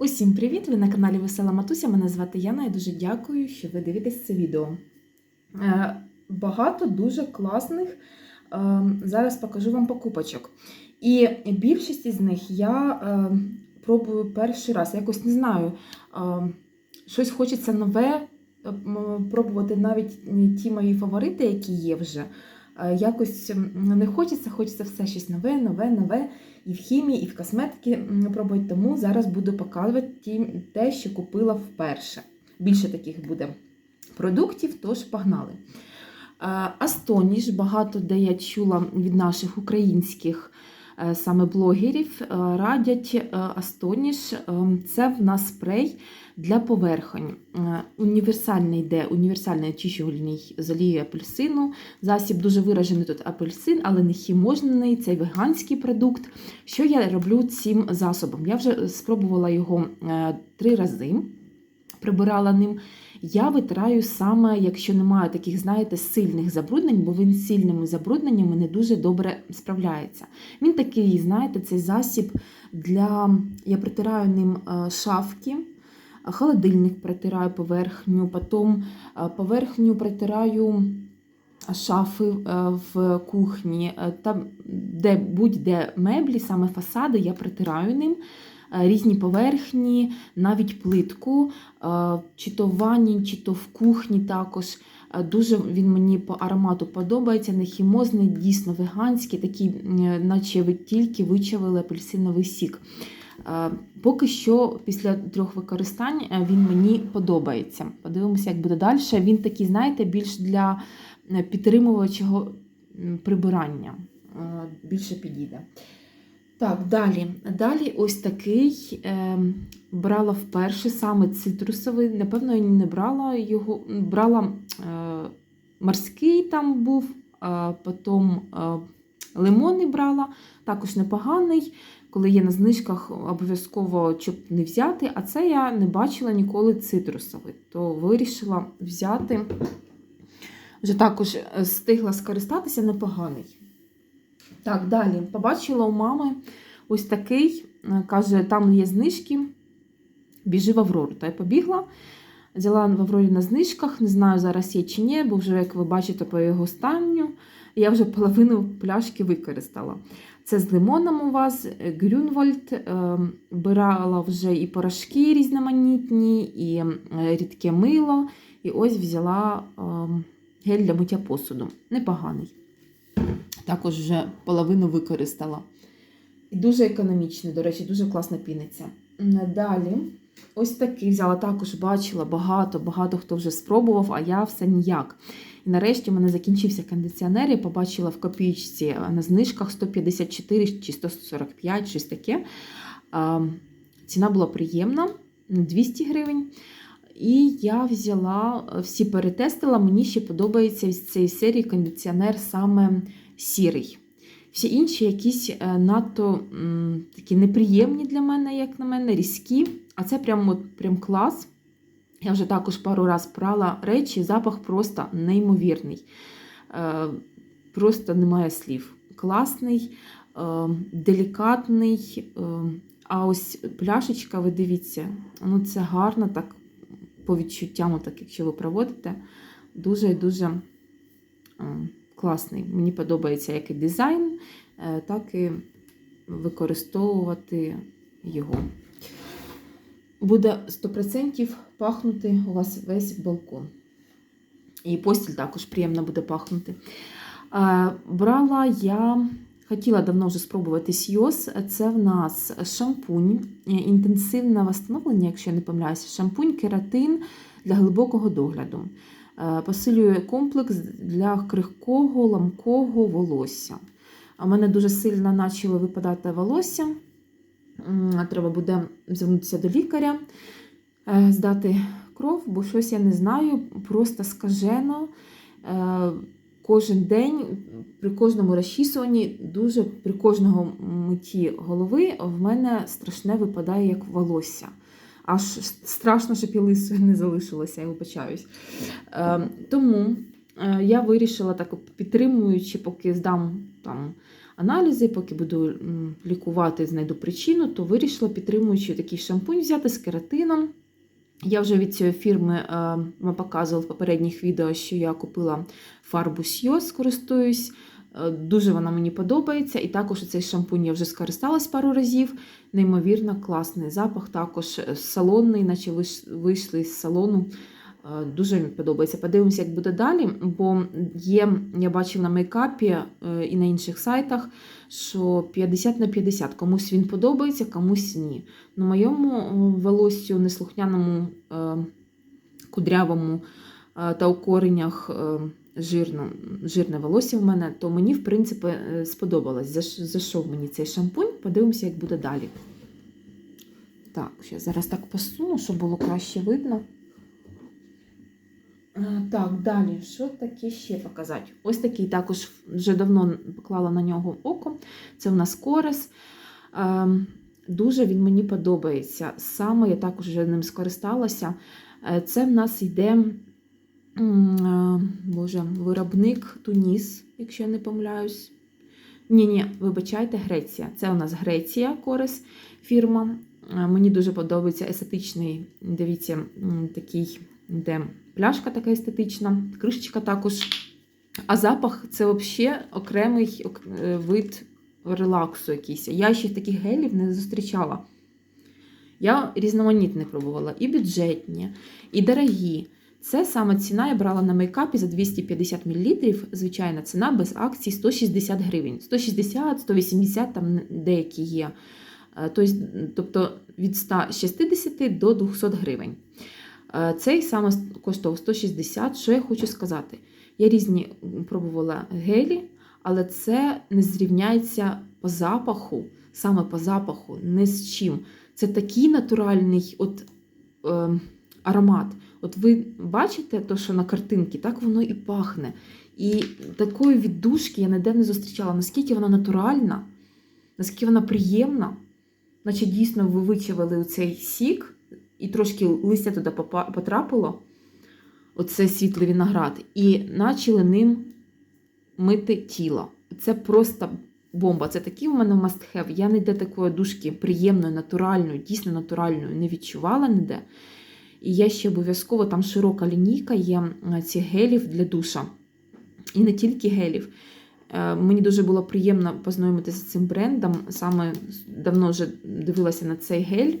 Усім привіт! Ви на каналі Весела Матуся. Мене звати Яна і дуже дякую, що ви дивитесь це відео. Е, Багато дуже класних. е, Зараз покажу вам покупочок. І більшість із них я е, пробую перший раз. Якось не знаю, щось хочеться нове пробувати навіть ті мої фаворити, які є вже. Якось не хочеться, хочеться все щось нове, нове, нове. І в хімії, і в косметики пробують. Тому зараз буду показувати те, що купила вперше. Більше таких буде продуктів, тож погнали. Астоніж Астоніш, багато де я чула від наших українських е, саме блогерів, е, радять е, Астоніш. Е, Це в нас спрей для поверхонь. Е, Універсальний йде, універсальний очищувальний з олією апельсину. Засіб дуже виражений тут апельсин, але не хіможний, це веганський продукт. Що я роблю цим засобом? Я вже спробувала його е, три рази, прибирала ним. Я витираю саме, якщо немає таких, знаєте, сильних забруднень, бо він з сильними забрудненнями не дуже добре справляється. Він такий, знаєте, цей засіб для. Я притираю ним е, шафки, холодильник протираю поверхню, потім е, поверхню протираю шафи е, в кухні, там, де будь-де меблі, саме фасади, я притираю ним. Е, Різні поверхні, навіть плитку, е, чи то в ванні, чи то в кухні також. Е, Дуже він мені по аромату подобається, не хімозний, дійсно веганський, такий, наче ви тільки вичавили апельсиновий сік. Поки що, після трьох використань, він мені подобається. Подивимося, як буде далі. Він такий, знаєте, більш для підтримувачого прибирання. Більше підійде. Так, далі. Далі ось такий е, брала вперше саме цитрусовий. Напевно, я не брала його. Брала е, морський там був, е, потім е, лимонний брала, також непоганий. Коли є на знижках, обов'язково щоб не взяти. А це я не бачила ніколи цитрусовий, то вирішила взяти. Вже також е, встигла скористатися непоганий. Так, далі. Побачила у мами ось такий. е, Каже, там є знижки. Біжи в Аврору. Та я побігла. Взяла в Аврорі на знижках. Не знаю, зараз є чи ні, бо вже, як ви бачите, по його станню, я вже половину пляшки використала. Це з лимоном у вас, е, Грюнвольд. е, Брала вже і порошки різноманітні, і рідке мило. І ось взяла е, гель для миття посуду. Непоганий. Також вже половину використала. Дуже економічний, до речі, дуже класно піниться. Далі, ось такий взяла, також бачила багато, багато хто вже спробував, а я все ніяк. І нарешті в мене закінчився кондиціонер, я побачила в копійці на знижках 154 чи 145, щось таке. Ціна була приємна, 200 гривень. І я взяла, всі перетестила, мені ще подобається з цієї серії кондиціонер саме сірий. Всі інші якісь е, надто м, такі неприємні для мене, як на мене, різкі. А це прям, от, прям клас. Я вже також пару раз прала речі, запах просто неймовірний. Е, Просто немає слів. Класний, е, делікатний. е, А ось пляшечка, ви дивіться, ну це гарно так по відчуттям, так, якщо ви проводите, дуже і дуже е, класний. Мені подобається як і дизайн, е, так і використовувати його. Буде 100% пахнути у вас весь балкон. І постіль також приємно буде пахнути. Е, Брала я, хотіла давно вже спробувати Сйоз. Це в нас шампунь, е, інтенсивне восстановлення, якщо я не помиляюся, шампунь, кератин для глибокого догляду. Е, Посилює комплекс для крихкого, ламкого волосся. У мене дуже сильно почало випадати волосся. Треба буде звернутися до лікаря, е, здати кров, бо щось я не знаю, просто скажено. Е, Кожен день, при кожному розчісуванні, дуже при кожному митті голови в мене страшне випадає як волосся. Аж страшно, щоб і лисою не залишилося, я вибачаюсь. Е, Тому е, я вирішила так, підтримуючи, поки здам там аналізи, поки буду лікувати, знайду причину, то вирішила, підтримуючи такий шампунь взяти з кератином. Я вже від цієї фірми е, вам показувала в попередніх відео, що я купила фарбу Сйоз, користуюсь. Е, Дуже вона мені подобається. І також цей шампунь я вже скористалась пару разів. Неймовірно класний запах, також е, салонний, наче вийшли з салону. Е, Дуже мені подобається. Подивимося, як буде далі, бо є, я бачила на мейкапі і на інших сайтах, що 50 на 50. Комусь він подобається, комусь ні. На моєму волоссю неслухняному, кудрявому та у коренях жирно, жирне волосся в мене, то мені, в принципі, е, сподобалось. Зайшов мені цей шампунь, подивимося, як буде далі. Так, ще зараз так посуну, щоб було краще видно. Так, далі, що таке ще показати? Ось такий також вже давно поклала на нього око. Це в нас корес. Ем, Дуже він мені подобається. Саме я також вже ним скористалася. Е, Це в нас йде Боже, виробник Туніс, якщо я не помиляюсь. Ні, ні, вибачайте, Греція. Це у нас Греція Корес фірма. Мені дуже подобається естетичний, дивіться, такий, де пляшка така естетична, кришечка також. А запах це взагалі окремий е, вид релаксу якийсь. Я ще таких гелів не зустрічала. Я різноманітні пробувала, і бюджетні, і дорогі. Це саме ціна я брала на мейкапі за 250 мл. Звичайна ціна без акцій 160 гривень. 160, 180, там деякі є. Е, Тобто, від 160 до 200 гривень. Е, Цей саме коштував 160. Що я хочу сказати? Я різні пробувала гелі, але це не зрівняється по запаху, саме по запаху, не з чим. Це такий натуральний от, е, аромат. От ви бачите, то, що на картинці, так воно і пахне. І такої віддушки я ніде не зустрічала. Наскільки вона натуральна, наскільки вона приємна, наче дійсно ви вичавили цей сік, і трошки листя туди потрапило, оце світлий виноград, і почали ним мити тіло. Це просто бомба. Це такий в мене must have. Я ніде такої душки приємної, натуральної, дійсно натуральної не відчувала ніде. І я ще обов'язково там широка лінійка є цих гелів для душа. І не тільки гелів. Е, Мені дуже було приємно познайомитися з цим брендом. Саме давно вже дивилася на цей гель.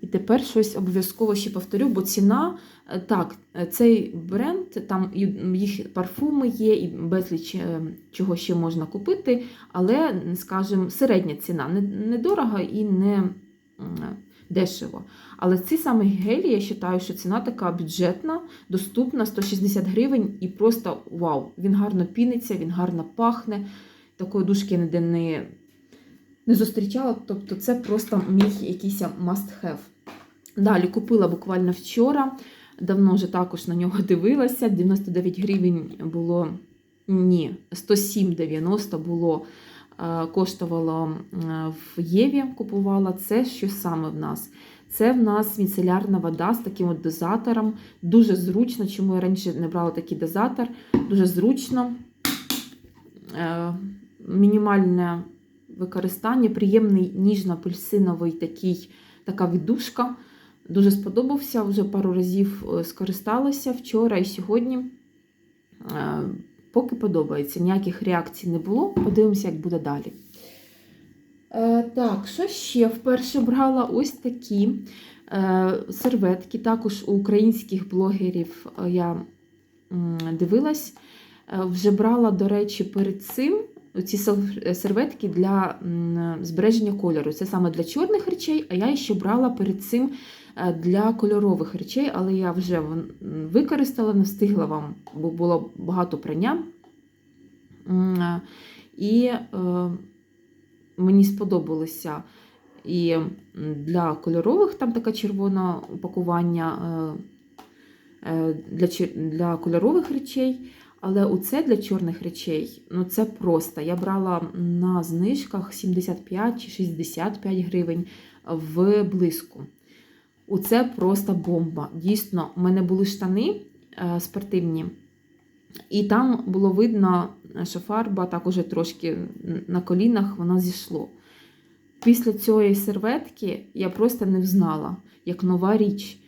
І тепер щось обов'язково ще повторю, бо ціна, е, так, е, цей бренд, там їх парфуми є, і безліч чого ще можна купити, але, скажімо, середня ціна, не, не і не дешево. Але ці саме гелі, я вважаю, що ціна така бюджетна, доступна, 160 гривень, і просто вау! Він гарно піниться, він гарно пахне. Такої душки ніде не, не зустрічала. Тобто це просто мій якийсь must have. Далі купила буквально вчора. Давно вже також на нього дивилася. 99 гривень було ні, 107,90 було. Е, Коштувало в Єві, купувала. Це що саме в нас? Це в нас міцелярна вода з таким от дозатором. Дуже зручно, чому я раніше не брала такий дозатор. Дуже зручно. Е, Мінімальне використання, приємний ніжно-апельсиновий такий, така віддушка. Дуже сподобався, вже пару разів е, скористалася вчора і сьогодні. Поки подобається, ніяких реакцій не було. Подивимося, як буде далі. Е, так, що ще? Вперше брала ось такі е, серветки. Також у українських блогерів е, я дивилась. Е, вже брала, до речі, перед цим ці серветки для збереження кольору. Це саме для чорних речей, а я ще брала перед цим для кольорових речей, але я вже використала, не встигла вам, бо було багато прання. Е, І е, мені сподобалося і для кольорових там таке червоне упакування е, е, для, для кольорових речей. Але оце для чорних речей, ну це просто. Я брала на знижках 75 чи 65 гривень в блиску. Оце просто бомба. Дійсно, у мене були штани е, спортивні. І там було видно, що фарба так уже трошки на колінах вона зійшло. Після цієї серветки я просто не взнала, як нова річ.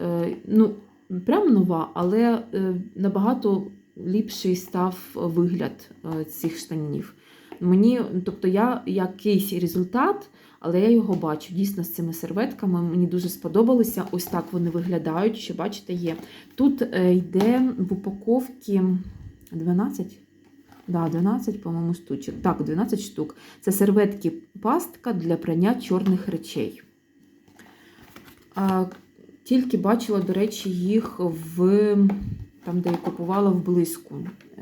Е, ну, прям нова, але е, набагато ліпший став вигляд цих штанів. Мені, тобто, я якийсь результат, але я його бачу дійсно з цими серветками. Мені дуже сподобалося. Ось так вони виглядають. Що бачите, є. Тут е, йде в упаковці 12. Да, 12, по-моєму, штучок. Так, 12 штук. Це серветки пастка для прання чорних речей. А, тільки бачила, до речі, їх в там, де я купувала в блиску.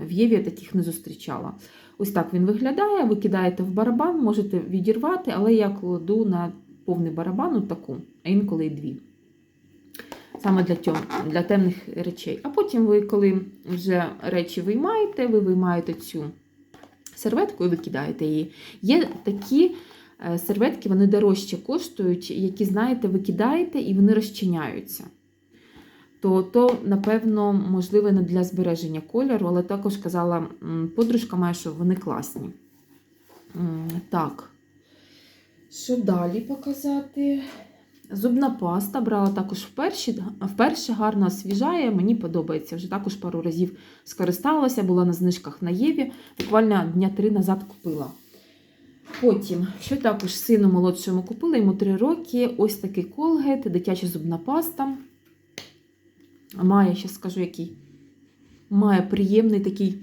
В Єві я таких не зустрічала. Ось так він виглядає, ви кидаєте в барабан, можете відірвати, але я кладу на повний барабан таку, а інколи і дві. Саме для тьом, для темних речей. А потім ви, коли вже речі виймаєте, ви виймаєте цю серветку і викидаєте її. Є такі е, серветки, вони дорожче коштують, які, знаєте, ви кидаєте і вони розчиняються. То, то, напевно, можливо, не для збереження кольору, але також казала подружка моя, що вони класні. Так. Що далі показати? Зубна паста брала також вперше, вперше гарно освіжає, мені подобається. Вже також пару разів скористалася, була на знижках на Єві, буквально дня три назад купила. Потім, що також сину молодшому купила, йому 3 роки. Ось такий колгейт, дитяча зубна паста. Має, ще скажу, який. Має приємний такий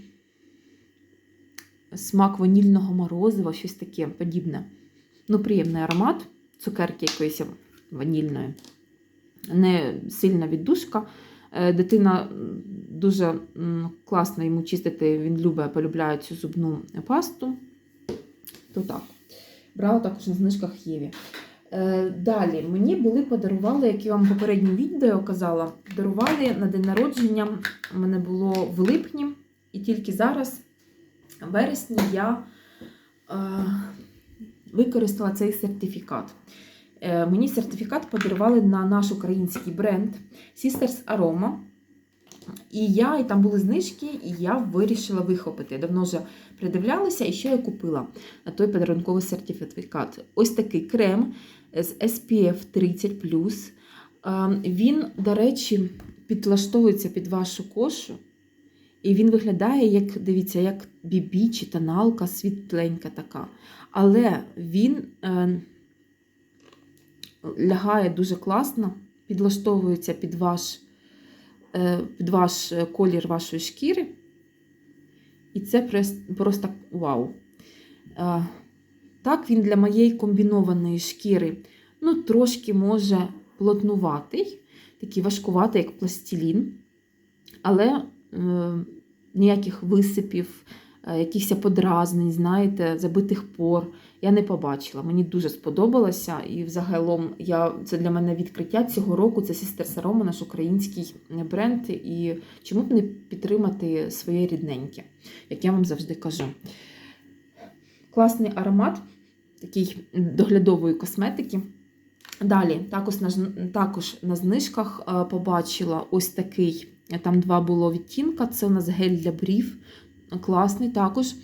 смак ванільного морозива, щось таке подібне. Ну, приємний аромат, цукерки якоїсь ванільної. Не сильна віддушка. Е, Дитина дуже класно йому чистити, він любить, полюбляє цю зубну пасту. То так. Брала також на знижках Єві. Е, Далі мені були подарували, як я вам в попередньому відео казала, подарували на день народження. У мене було в липні, і тільки зараз, в вересні, я е, використала цей сертифікат. Е, Мені сертифікат подарували на наш український бренд Sisters Aroma. І я, і там були знижки, і я вирішила вихопити. Давно вже придивлялася, і що я купила той подарунковий сертифікат. Ось такий крем з SPF 30. Е, Він, до речі, підлаштовується під вашу кошу. І він виглядає, як, дивіться, як бібі чи тоналка, світленька така. Але він е, лягає дуже класно, підлаштовується під ваш, е, під ваш колір вашої шкіри. І це просто вау. Е, так, він для моєї комбінованої шкіри ну, трошки може плотнуватий, такий важкуватий, як пластилін, але е, ніяких висипів, е, якихось подразнень, знаєте, забитих пор я не побачила. Мені дуже сподобалося. І взагалом я, це для мене відкриття цього року. Це Sisters Aroma, наш український бренд. І чому б не підтримати своє рідненьке, як я вам завжди кажу. Класний аромат такий доглядової косметики. Далі, також на, також на знижках е, побачила ось такий. Там два було відтінка. Це у нас гель для брів. Класний також.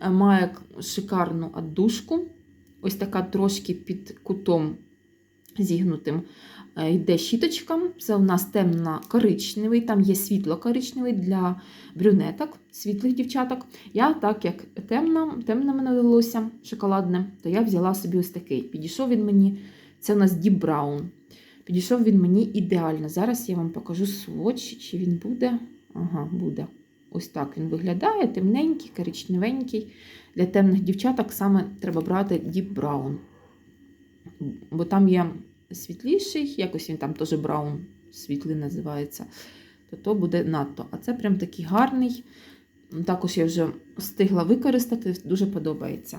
Е, Має шикарну аддушку. Ось така трошки під кутом зігнутим е, йде щіточка. Це у нас темно-коричневий, там є світло-коричневий для брюнеток, світлих дівчаток. Я, так як темна, темне мене волосся, шоколадне, то я взяла собі ось такий. Підійшов він мені, це у нас Deep Brown. Підійшов він мені ідеально. Зараз я вам покажу сводч, чи він буде. Ага, буде. Ось так він виглядає, темненький, коричневенький. Для темних дівчаток саме треба брати Deep Brown. Бо там є світліший, якось він там теж браун світлий називається, то то буде надто. А це прям такий гарний. Також я вже встигла використати, дуже подобається.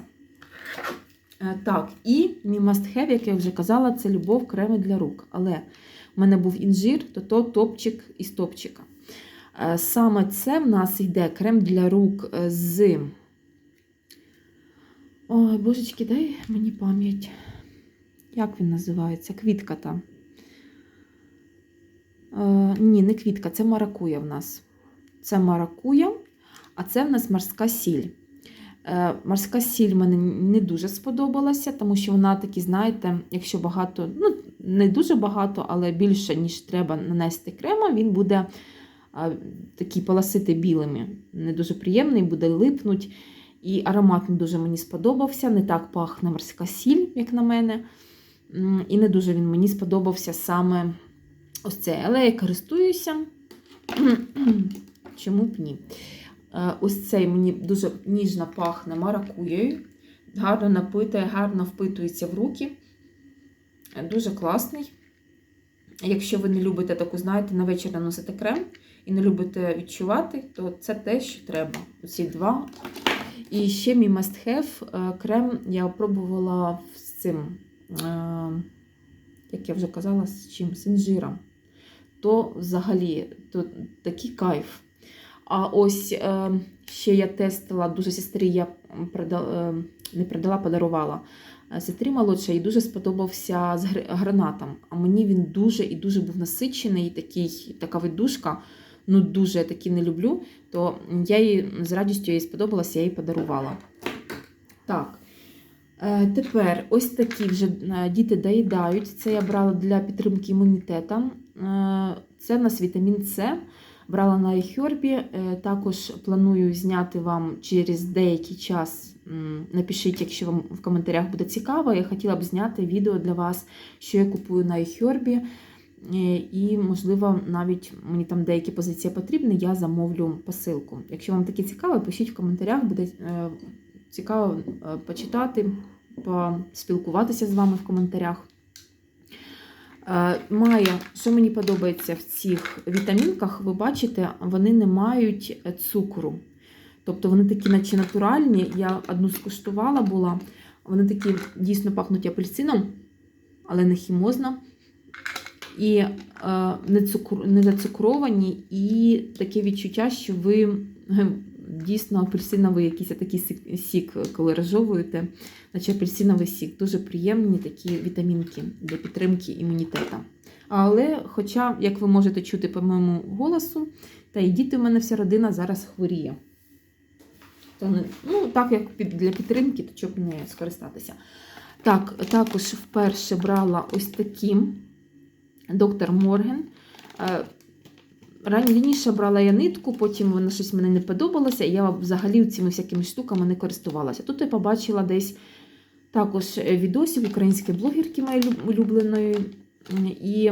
Е, Так, і мій have, як я вже казала, це любов креми для рук. Але в мене був інжир, то то топчик із топчика. Е, Саме це в нас йде крем для рук е, з. Ой, божечки, дай мені пам'ять. Як він називається? Квітка та. Е, ні, не квітка, це маракуя в нас. це маракуя, а це в нас морська сіль. Е, Морська сіль мені не дуже сподобалася, тому що вона такі, знаєте, якщо багато, ну не дуже багато, але більше, ніж треба нанести крема, він буде а, такий полосити білими. Не дуже приємний, буде липнуть. І аромат не дуже мені сподобався. Не так пахне морська сіль, як на мене. І не дуже він мені сподобався саме ось цей. Але я користуюся. Чому б ні? Е, Ось цей мені дуже ніжно пахне маракуєю. Гарно напитує, гарно впитується в руки. Дуже класний. Якщо ви не любите таку, знаєте, на вечір наносити крем і не любите відчувати, то це те, що треба. Ці два. І ще мій must have е, крем я пробувала з цим, як я вже казала, з чим? З інжиром. То взагалі то такий кайф. А ось е, ще я тестила дуже сестрі, я е, не продала, подарувала. Е, Сестрі молодша і дуже сподобався з гранатом. А мені він дуже і дуже був насичений, такий, така видушка. Ну, дуже я такі не люблю. То я їй з радістю їй сподобалася, я їй подарувала. Так. Е, Тепер ось такі вже е, діти доїдають. Це я брала для підтримки імунітету. Е, Це в нас вітамін С. Брала на iHerb. Е, Також планую зняти вам через деякий час. Напишіть, якщо вам в коментарях буде цікаво. Я хотіла б зняти відео для вас, що я купую на iHerb. Е, І, можливо, навіть мені там деякі позиції потрібні, я замовлю посилку. Якщо вам таке цікаво, пишіть в коментарях, буде цікаво е, почитати, поспілкуватися з вами в коментарях. Е, Має, що мені подобається в цих вітамінках, ви бачите, вони не мають цукру. Тобто вони такі, наче натуральні. Я одну скуштувала була. Вони такі дійсно пахнуть апельсином, але не хімозно. І е, не, цукру, не зацукровані, і таке відчуття, що ви дійсно апельсиновий якийсь такий сік, сік, коли розжовуєте, наче апельсиновий сік. Дуже приємні такі вітамінки для підтримки імунітету. Але, хоча, як ви можете чути по моєму голосу, та і діти у мене вся родина зараз хворіє. То ну, так як для підтримки, то щоб не скористатися. Так, також вперше брала ось такі доктор Морген. Е, Раніше брала я нитку, потім вона щось мені не подобалося, і я взагалі цими всякими штуками не користувалася. Тут я побачила десь також відосів української блогерки моєї улюбленої, і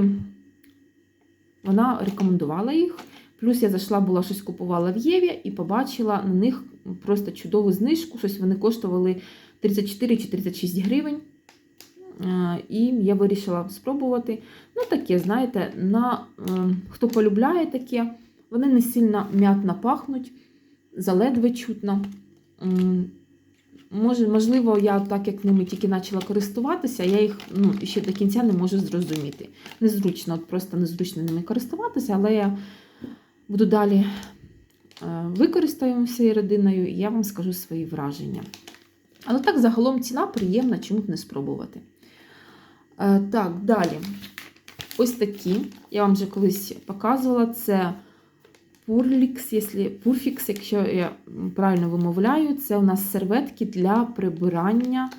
вона рекомендувала їх. Плюс я зайшла, була щось купувала в Єві і побачила на них просто чудову знижку. Щось вони коштували 34 чи 36 гривень. Е, І я вирішила спробувати. Ну, таке, знаєте, на, е, хто полюбляє таке, вони не сильно м'ятно пахнуть, заледве чутно. Може, можливо, я так як ними тільки почала користуватися, я їх ну, ще до кінця не можу зрозуміти. Незручно, просто незручно ними користуватися, але я буду далі е, використаємо всією родиною, і я вам скажу свої враження. Але так, загалом ціна приємна, чому б не спробувати. Е, Так, далі. Ось такі. Я вам вже колись показувала. Це Purlix, якщо, Purfix, якщо я правильно вимовляю, це у нас серветки для прибирання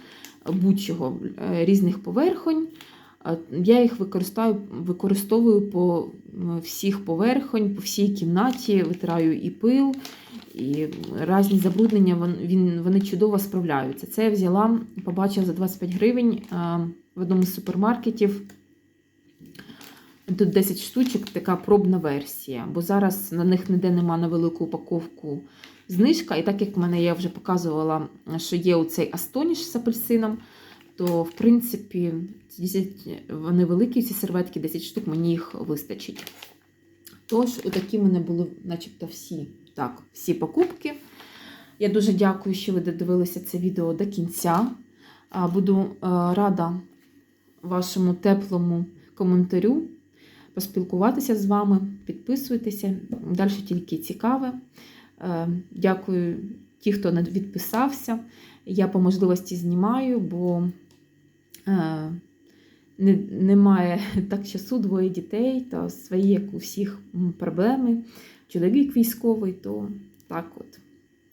будь-чого е, різних поверхонь. Е, Я їх використовую по всіх поверхонь, по всій кімнаті, витираю і пил, і різні забруднення, він, вони чудово справляються. Це я взяла, побачила за 25 гривень в одному з супермаркетів. Тут 10 штучок, така пробна версія, бо зараз на них ніде нема на велику упаковку знижка. І так як в мене я вже показувала, що є оцей Астоніш з апельсином, то в принципі 10, вони великі, ці серветки, 10 штук, мені їх вистачить. Тож, отакі в мене були, начебто, всі, так, всі покупки. Я дуже дякую, що ви додивилися це відео до кінця. Буду е, рада вашому теплому коментарю, поспілкуватися з вами, підписуйтеся. Далі тільки цікаве. Е, Дякую ті, хто відписався. Я по можливості знімаю, бо е, немає так часу, двоє дітей та свої, як у всіх, проблеми. Чоловік військовий, то так от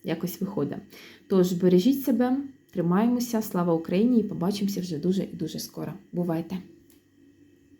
якось виходить. Тож бережіть себе, тримаємося, слава Україні і побачимося вже дуже і дуже скоро. Бувайте!